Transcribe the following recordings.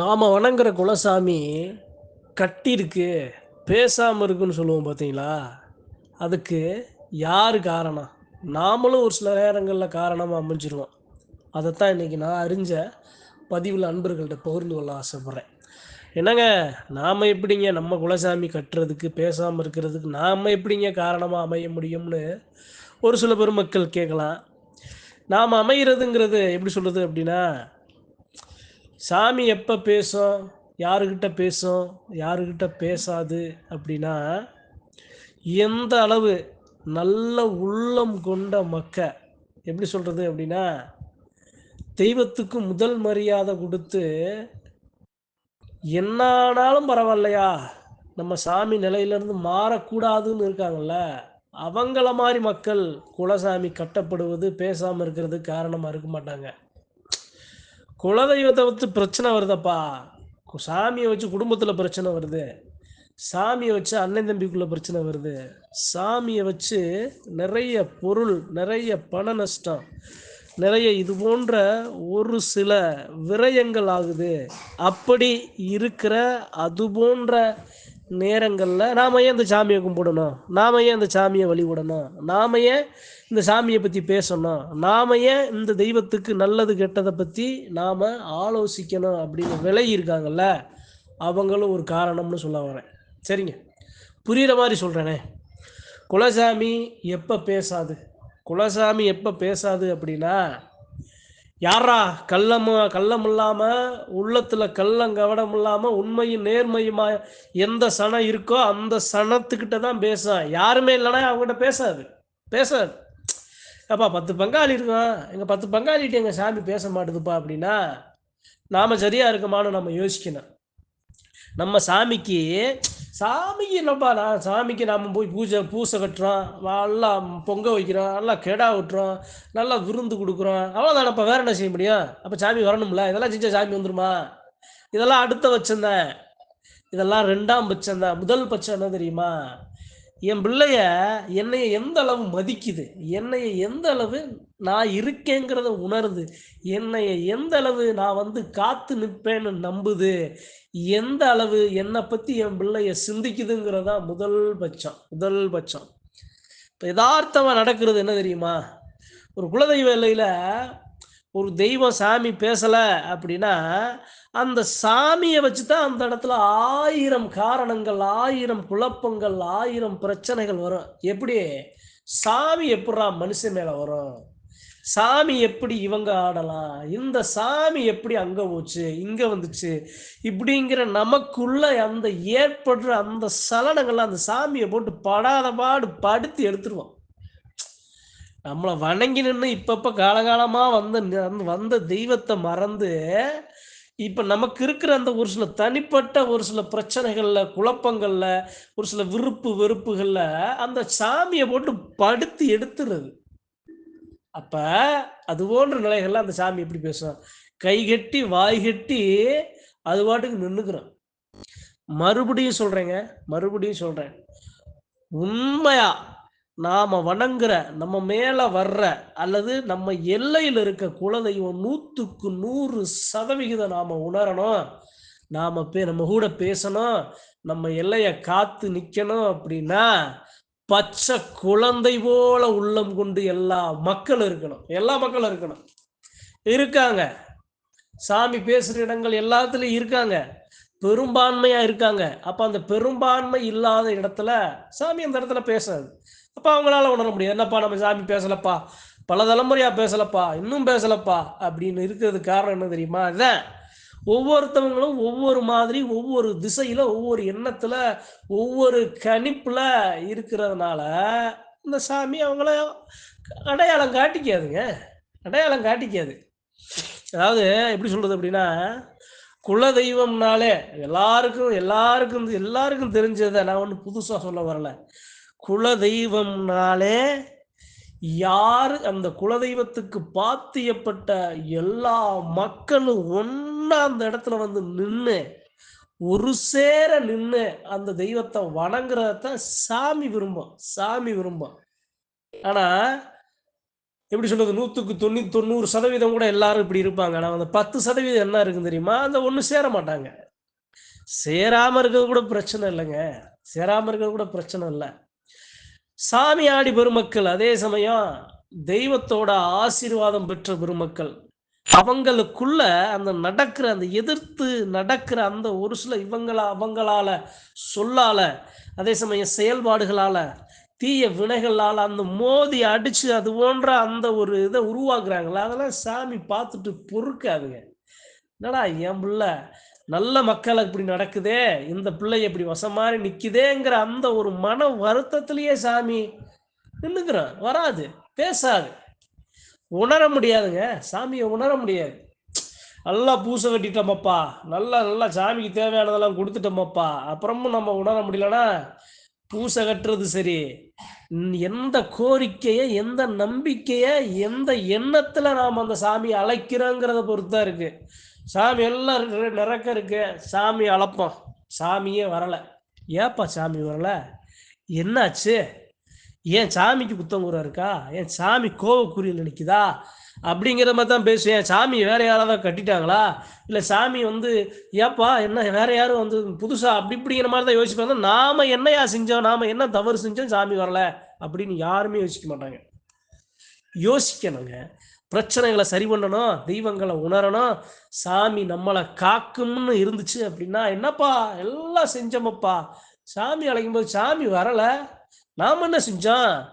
நாம் வணங்குற குலசாமி கட்டியிருக்கு பேசாமல் இருக்குன்னு சொல்லுவோம் பார்த்தீங்களா அதுக்கு யார் காரணம்? நாமளும் ஒரு சில நேரங்களில் காரணமாக அமைஞ்சிருவோம். அதைத்தான் இன்றைக்கி நான் அறிஞ்ச பதிவில் அன்பர்கள்ட்ட பகிர்ந்து கொள்ள ஆசைப்பட்றேன். என்னங்க நாம் எப்படிங்க நம்ம குலசாமி கட்டுறதுக்கு பேசாமல் இருக்கிறதுக்கு நாம் எப்படிங்க காரணமாக அமைய முடியும்னு ஒரு சில பெருமக்கள் கேட்கலாம். நாம் அமைகிறதுங்கிறது எப்படி சொல்கிறது அப்படின்னா சாமி எப்போ பேசும்? யாருக்கிட்ட பேசும்? யாருக்கிட்ட பேசாது அப்படின்னா எந்த அளவு நல்ல உள்ளம் கொண்ட மக்க எப்படி சொல்கிறது அப்படின்னா தெய்வத்துக்கு முதல் மரியாதை கொடுத்து என்னானாலும் பரவாயில்லையா? நம்ம சாமி நிலையிலேருந்து மாறக்கூடாதுன்னு இருக்காங்கல்ல அவங்கள மாதிரி மக்கள் குலசாமி கட்டப்படுவது பேசாமல் இருக்கிறதுக்கு காரணமாக இருக்க மாட்டாங்க. குலதெய்வத்தை வச்சு பிரச்சனை வருதப்பா. சாமியை வச்சு குடும்பத்தில் பிரச்சனை வருது. சாமியை வச்சு அண்ணன் தம்பிக்குள்ள பிரச்சனை வருது. சாமியை வச்சு நிறைய பொருள் நிறைய பண நஷ்டம் நிறைய இது போன்ற ஒரு சில விரயங்கள் ஆகுது. அப்படி இருக்கிற அது போன்ற நேரங்களில் நாம் ஏன் இந்த சாமியை கும்பிடணும்? நாம் ஏன் இந்த சாமியை வழிபடணும்? நாம் ஏன் இந்த சாமியை பற்றி பேசணும்? நாம் ஏன் இந்த தெய்வத்துக்கு நல்லது கெட்டதை பற்றி நாம் ஆலோசிக்கணும் அப்படின்னு விலகி இருக்காங்கல்ல அவங்களும் ஒரு காரணம்னு சொல்ல வரேன். சரிங்க. புரிகிற மாதிரி சொல்கிறேனே குலசாமி எப்போ பேசாது? குலசாமி எப்போ பேசாது அப்படின்னா யாரா கள்ளம் கள்ளம் இல்லாமல் உள்ளத்தில் கள்ளம் கவடம் இல்லாமல் உண்மையும் நேர்மையுமா எந்த சனம் இருக்கோ அந்த சனத்துக்கிட்ட தான் பேசும் யாருமே இல்லைன்னா அவங்ககிட்ட பேசாது. பேசாது. அப்பா பத்து பங்காளி இருக்கான் எங்கள் பத்து பங்காளிகிட்ட எங்கள் சாமி பேச மாட்டுதுப்பா அப்படின்னா நாம் சரியாக இருக்கமான்னு நம்ம யோசிக்கணும். நம்ம சாமிக்கு சாமிக்கு என்னப்பா நான்? சாமிக்கு நாம் போய் பூஜை பூசை கட்டுறோம். நல்லா பொங்க வைக்கிறோம். நல்லா கெடா விட்டுறோம். நல்லா விருந்து கொடுக்குறோம். அவ்வளோதானப்பா வேற என்ன செய்ய முடியும்? அப்போ சாமி வரணும்ல. இதெல்லாம் செஞ்சால் சாமி வந்துருமா? இதெல்லாம் அடுத்த பட்சந்தேன் இதெல்லாம் ரெண்டாம் பட்சம் தான். முதல் பட்சம் என்ன தெரியுமா? என் பிள்ளைய என்னைய எந்த அளவு மதிக்குது? என்னைய எந்த அளவு நான் இருக்கேங்கிறத உணருது. என்னைய எந்த அளவு நான் வந்து காத்து நிற்பேன்னு நம்புது. எந்த அளவு என்னை பற்றி என் பிள்ளைய சிந்திக்குதுங்கிறதா முதல் பட்சம். முதல் பட்சம். இப்போ யதார்த்தமாக நடக்கிறது என்ன தெரியுமா? ஒரு குலதெய்வ எல்லையில் ஒரு தெய்வம் சாமி பேசலை அப்படின்னா அந்த சாமியை வச்சு தான் அந்த இடத்துல ஆயிரம் காரணங்கள் ஆயிரம் குழப்பங்கள் ஆயிரம் பிரச்சனைகள் வரும். எப்படி? சாமி எப்படா மனுஷன் மேலே வரும்? சாமி எப்படி இவங்க ஆடலாம்? இந்த சாமி எப்படி அங்கே போச்சு? இங்கே வந்துச்சு? இப்படிங்கிற நமக்குள்ள அந்த ஏற்படுற அந்த சலனங்கள்லாம் அந்த சாமியை போட்டு படாத பாடு படுத்து எடுத்துருவோம் நம்மளை வணங்கி நின்று இப்பப்போ காலகாலமாக வந்து வந்த தெய்வத்தை மறந்து இப்போ நமக்கு இருக்கிற அந்த ஒரு சில தனிப்பட்ட ஒரு சில பிரச்சனைகளில் குழப்பங்களில் ஒரு சில விருப்பு வெறுப்புகளில் அந்த சாமியை போட்டு படுத்து எடுத்துறது. அப்ப அது போன்ற நிலைகள்ல அந்த சாமி எப்படி பேசும் கை கட்டி வாய் கட்டி அது பாட்டுக்கு நின்னுக்கிறோம் மறுபடியும் சொல்றேங்க மறுபடியும் சொல்றேன். உண்மையா நாம வணங்குற நம்ம மேல வர்ற அல்லது நம்ம எல்லையில் இருக்க குலதெய்வம் நூத்துக்கு நூறு சதவிகிதம் நாம உணரணும். நாம பே நம்ம கூட பேசணும். நம்ம எல்லையை காத்து நிக்கணும் அப்படின்னா பச்சை குழந்தை போல உள்ளம் கொண்டு எல்லா மக்களும் இருக்கணும். எல்லா மக்களும் இருக்கணும். இருக்காங்க. சாமி பேசுற இடங்கள் எல்லாத்துலயும் இருக்காங்க. பெரும்பான்மையா இருக்காங்க. அப்ப அந்த பெரும்பான்மை இல்லாத இடத்துல சாமி அந்த இடத்துல பேசாது அப்ப அவங்களால உணர முடியாது. என்னப்பா நம்ம சாமி பேசலப்பா? பல தலைமுறையா பேசலப்பா? இன்னும் பேசலப்பா? அப்படின்னு இருக்கிறதுக்கு காரணம் என்ன தெரியுமா? அதான் ஒவ்வொருத்தவங்களும் ஒவ்வொரு மாதிரி ஒவ்வொரு திசையில ஒவ்வொரு எண்ணத்துல ஒவ்வொரு கணிப்புல இருக்கிறதுனால இந்த சாமி அவங்கள அடையாளம் காட்டிக்காதுங்க. அடையாளம் காட்டிக்காது. அதாவது எப்படி சொல்றது அப்படின்னா குல தெய்வம்னாலே எல்லாருக்கும் எல்லாருக்கும் எல்லாருக்கும் தெரிஞ்சதை நான் ஒன்றும் புதுசாக சொல்ல வரல. குல தெய்வம்னாலே யார் அந்த குலதெய்வத்துக்கு பாத்தியப்பட்ட எல்லா மக்களும் ஒன்னா அந்த இடத்துல வந்து நின்று ஒரு சேர நின்று அந்த தெய்வத்தை வணங்குறத சாமி விரும்பும் சாமி விரும்பும். ஆனா எப்படி சொல்றது நூற்றுக்கு தொண்ணூத்தி தொண்ணூறு சதவீதம் கூட எல்லாரும் இப்படி இருப்பாங்க. ஆனால் அந்த பத்து சதவீதம் என்ன இருக்கு தெரியுமா? அந்த ஒன்றும் சேர மாட்டாங்க. சேராம இருக்கிறது கூட பிரச்சனை இல்லைங்க. சேராம இருக்கிறது கூட பிரச்சனை இல்லை. சாமியாடி பெருமக்கள் அதே சமயம் தெய்வத்தோட ஆசீர்வாதம் பெற்ற பெருமக்கள். அவங்களுக்குள்ள அந்த நடக்கிற அந்த எதிர்த்து நடக்கிற அந்த ஒரு சில இவங்களா அவங்களால சொல்லால அதே சமயம் செயல்பாடுகளால தீய வினைகளால் அந்த மோதி அடிச்சு அது போன்ற அந்த ஒரு இதை உருவாக்குறாங்களா அதெல்லாம் சாமி பார்த்துட்டு பொறுக்காதுங்க. என்னடா என் பிள்ளை நல்ல மக்கள் இப்படி நடக்குதே இந்த பிள்ளை இப்படி வசம் மாதிரி அந்த ஒரு மன வருத்தத்திலேயே சாமி நின்றுக்கிறான் வராது பேசாது. உணர முடியாதுங்க. சாமியை உணர முடியாது. நல்லா பூசை கட்டிட்டோமப்பா. நல்லா நல்லா சாமிக்கு தேவையானதெல்லாம் கொடுத்துட்டோமப்பா. அப்புறமும் நம்ம உணர முடியலன்னா பூசை கட்டுறது சரி. எந்த கோரிக்கையை எந்த நம்பிக்கையை எந்த எண்ணத்தில் நாம் அந்த சாமியை அழைக்கிறோங்கிறத பொறுத்து தான் சாமி எல்லாம் நிறக்க இருக்கு. சாமி அழைப்போம் சாமியே வரலை. ஏப்பா சாமி வரலை? என்னாச்சு? ஏன் சாமிக்கு குத்தங்குறை இருக்கா? ஏன் சாமி கோவக்குரிய நிற்குதா? அப்படிங்கிற மாதிரி தான் பேசுவேன். சாமி வேற யாராவது கட்டிட்டாங்களா? இல்லை சாமி வந்து ஏப்பா என்ன வேற யாரும் வந்து புதுசா அப்படி இப்படிங்கிற மாதிரி தான் யோசிப்பாங்க. நாம என்னையா செஞ்சோம்? நாம என்ன தவறு செஞ்சோம்? சாமி வரல. அப்படின்னு யாருமே யோசிக்க மாட்டாங்க. யோசிக்கணுங்க. பிரச்சனைகளை சரி பண்ணணும் தெய்வங்களை உணரணும் சாமி நம்மளை காக்கும்னு இருந்துச்சு அப்படின்னா என்னப்பா? எல்லாம் செஞ்சோமப்பா. சாமி அழைக்கும் போது சாமி வரல. நாம என்ன செஞ்சோம்?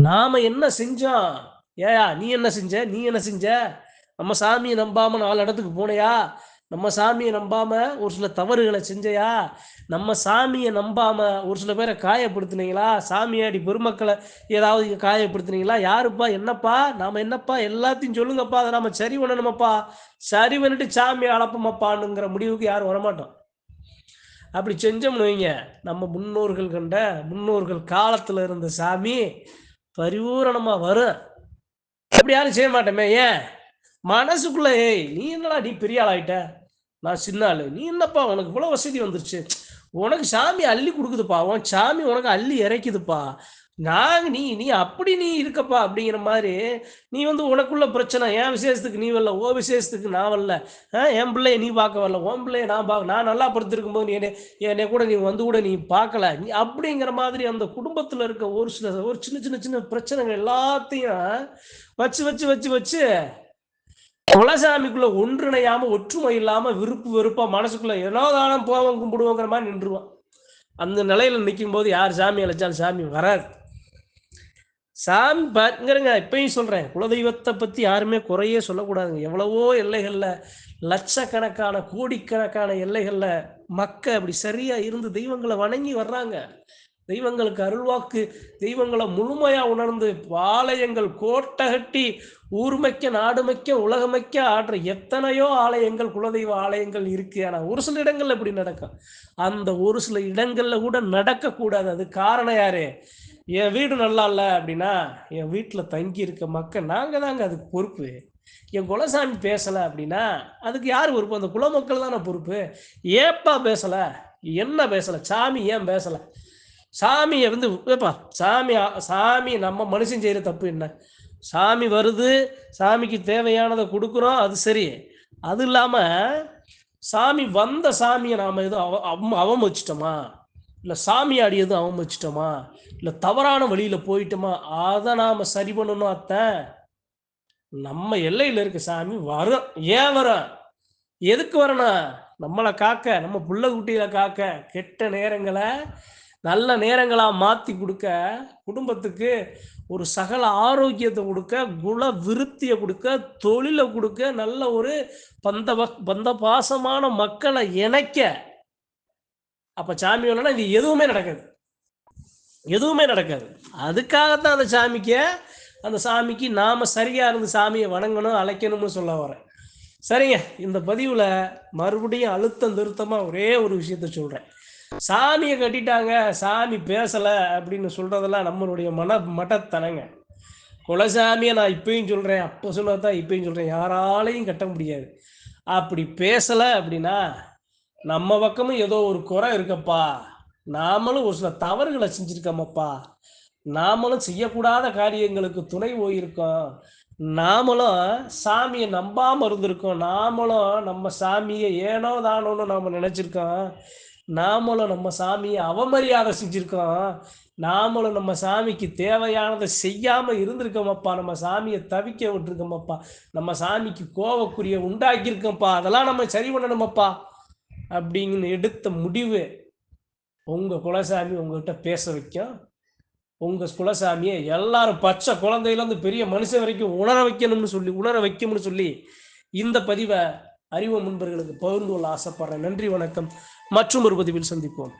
நாம என்ன செஞ்சோம்? ஏயா நீ என்ன செஞ்ச? நீ என்ன செஞ்ச? நம்ம சாமியை நம்பாம நாலு இடத்துக்கு போனையா? நம்ம சாமியை நம்பாம ஒரு சில தவறுகளை செஞ்சையா? நம்ம சாமியை நம்பாம ஒரு சில பேரை காயப்படுத்துனீங்களா? சாமியாடி பெருமக்களை ஏதாவது காயப்படுத்துனீங்களா? யாருப்பா? என்னப்பா? நாம என்னப்பா? எல்லாத்தையும் சொல்லுங்கப்பா. அதை நாம சரி பண்ணணுமப்பா. சரி பண்ணிட்டு சாமியை அளப்போமப்பானுங்கிற முடிவுக்கு யாரும் வரமாட்டோம். அப்படி செஞ்சோம்னு வைங்க. நம்ம முன்னோர்கள் கண்ட முன்னோர்கள் காலத்துல இருந்த சாமி பரிபூரணமா வரும். அப்படி யாரும் செய்ய மாட்டோமே ஏன்? மனசுக்குள்ள ஏய் நீ என்னடா நீ பெரிய ஆளாயிட்ட? நான் சின்ன ஆளு. நீ என்னப்பா உனக்கு இவ்வளோ வசதி வந்துருச்சு. உனக்கு சாமி அள்ளி கொடுக்குதுப்பா. உன் சாமி உனக்கு அள்ளி இறைக்குதுப்பா. நான் நீ நீ அப்படி நீ இருக்கப்பா அப்படிங்கிற மாதிரி நீ வந்து உனக்குள்ள பிரச்சனை. என் விசேஷத்துக்கு நீ வரல. ஓ விசேஷத்துக்கு நான் வரல. ஆ, என் பிள்ளைய நீ பார்க்க வரல. உன் பிள்ளைய நான் பார்க்க நான் நல்லா படுத்திருக்கும் போது நீ என்னை என்னை கூட நீ வந்து கூட நீ பார்க்கல. நீ அப்படிங்கிற மாதிரி அந்த குடும்பத்துல இருக்க ஒரு சில ஒரு சின்ன சின்ன சின்ன பிரச்சனைகள் எல்லாத்தையும் வச்சு வச்சு வச்சு வச்சு குலசாமிக்குள்ள ஒன்றிணையாம ஒற்றுமை இல்லாம விருப்பு வெறுப்பா மனசுக்குள்ள ஏனோதானம் போவோம் கும்பிடுவோங்கிற மாதிரி நின்றுவான் அந்த நிலையில நிற்கும் போது யார் சாமி அழைச்சாலும் சாமி வராது. சாமி பாருங்கிறங்க இப்பயும் சொல்றேன் குலதெய்வத்தை பத்தி யாருமே குறையே சொல்லக்கூடாதுங்க. எவ்வளவோ எல்லைகள்ல லட்சக்கணக்கான கோடிக்கணக்கான எல்லைகள்ல மக்க அப்படி சரியா இருந்து தெய்வங்களை வணங்கி வர்றாங்க. தெய்வங்களுக்கு அருள்வாக்கு தெய்வங்களை முழுமையா உணர்ந்து ஆலயங்கள் கோட்டை கட்டி ஊர்மைக்க நாடுமைக்க உலகமைக்க ஆடுற எத்தனையோ ஆலயங்கள் குலதெய்வ ஆலயங்கள் இருக்கு. ஆனா ஒரு சில இடங்கள்ல இப்படி நடக்கும். அந்த ஒரு சில இடங்கள்ல கூட நடக்கக்கூடாது. அது காரணம் யாரு? என் வீடு நல்லா இல்லை அப்படின்னா என் வீட்டில் தங்கி இருக்க மக்கள் நாங்கள் தாங்க அதுக்கு பொறுப்பு. என் குலசாமி பேசலை அப்படின்னா அதுக்கு யார் பொறுப்பு? அந்த குலமக்கள் தானே பொறுப்பு. ஏப்பா பேசலை? என்ன பேசலை? சாமி ஏன் பேசலை? சாமியை வந்து ஏப்பா சாமி சாமி நம்ம மனுஷன் செய்கிற தப்பு என்ன? சாமி வருது சாமிக்கு தேவையானதை கொடுக்குறோம் அது சரி. அது இல்லாமல் சாமி வந்த சாமியை நாம் எதுவும் அவ அவம் அவமச்சிட்டோமா இல்லை சாமி எதுவும் அவமச்சிட்டோமா இல்லை தவறான வழியில் போயிட்டோமா? அதை நாம் சரி பண்ணணும் அத்தை. நம்ம எல்லையில் இருக்க சாமி வரும் ஏன் வரும் எதுக்கு வரணும் நம்மளை காக்க நம்ம புள்ள குட்டியில காக்க கெட்ட நேரங்களை நல்ல நேரங்களா மாத்தி கொடுக்க குடும்பத்துக்கு ஒரு சகல ஆரோக்கியத்தை கொடுக்க குல விருத்தியை கொடுக்க தொழிலை கொடுக்க நல்ல ஒரு பந்த பந்த பாசமான மக்களை இணைக்க. அப்ப சாமி வரலன்னா இது எதுவுமே நடக்காது. எதுவுமே நடக்காது. அதுக்காகத்தான் அந்த சாமிக்கு அந்த சாமிக்கு நாம சரியா இருந்து சாமியை வணங்கணும் அழைக்கணும்னு சொல்ல வரேன். சரிங்க. இந்த பதிவுல மறுபடியும் அழுத்தம் திருத்தமா ஒரே ஒரு விஷயத்த சொல்றேன். சாமியை கட்டிட்டாங்க சாமி பேசல அப்படின்னு சொல்றதெல்லாம் நம்மளுடைய மன மட்டத்தனங்க. குலசாமியை நான் இப்பயும் சொல்றேன் அப்போ சொன்னதான் இப்பயும் சொல்றேன் யாராலையும் கட்ட முடியாது. அப்படி பேசல அப்படின்னா நம்ம பக்கமும் ஏதோ ஒரு குறை இருக்கப்பா. நாமளும் ஒரு சில தவறுகளை செஞ்சிருக்கோமப்பா. நாமளும் செய்யக்கூடாத காரியங்களுக்கு துணை போயிருக்கோம். நாமளும் சாமியை நம்பாம இருந்திருக்கோம். நாமளும் நம்ம சாமியை ஏனோ தானோன்னு நாம நினைச்சிருக்கோம். நாமளும் நம்ம சாமியை அவமரியாதை செஞ்சுருக்கோம் நாமளும் நம்ம சாமிக்கு தேவையானதை செய்யாமல் இருந்திருக்கோமப்பா. நம்ம சாமியை தவிக்க விட்டுருக்கோமப்பா. நம்ம சாமிக்கு கோவக்குரிய உண்டாக்கியிருக்கோம்ப்பா. அதெல்லாம் நம்ம சரி பண்ணணுமப்பா. அப்படிங்கன்னு எடுத்த முடிவு உங்கள் குலசாமி உங்ககிட்ட பேச வைக்கும். உங்கள் குலசாமியை எல்லாரும் பச்சை குழந்தையிலேருந்து பெரிய மனுஷன் வரைக்கும் உணர வைக்கணும்னு சொல்லி உணர வைக்கணும்னு சொல்லி இந்த பதிவை அறிவு முன்பர்களுக்கு பகிர்ந்து கொள்ள ஆசைப்படுறேன். நன்றி வணக்கம். மற்றும் ஒரு பதிவில் சந்திப்போம்.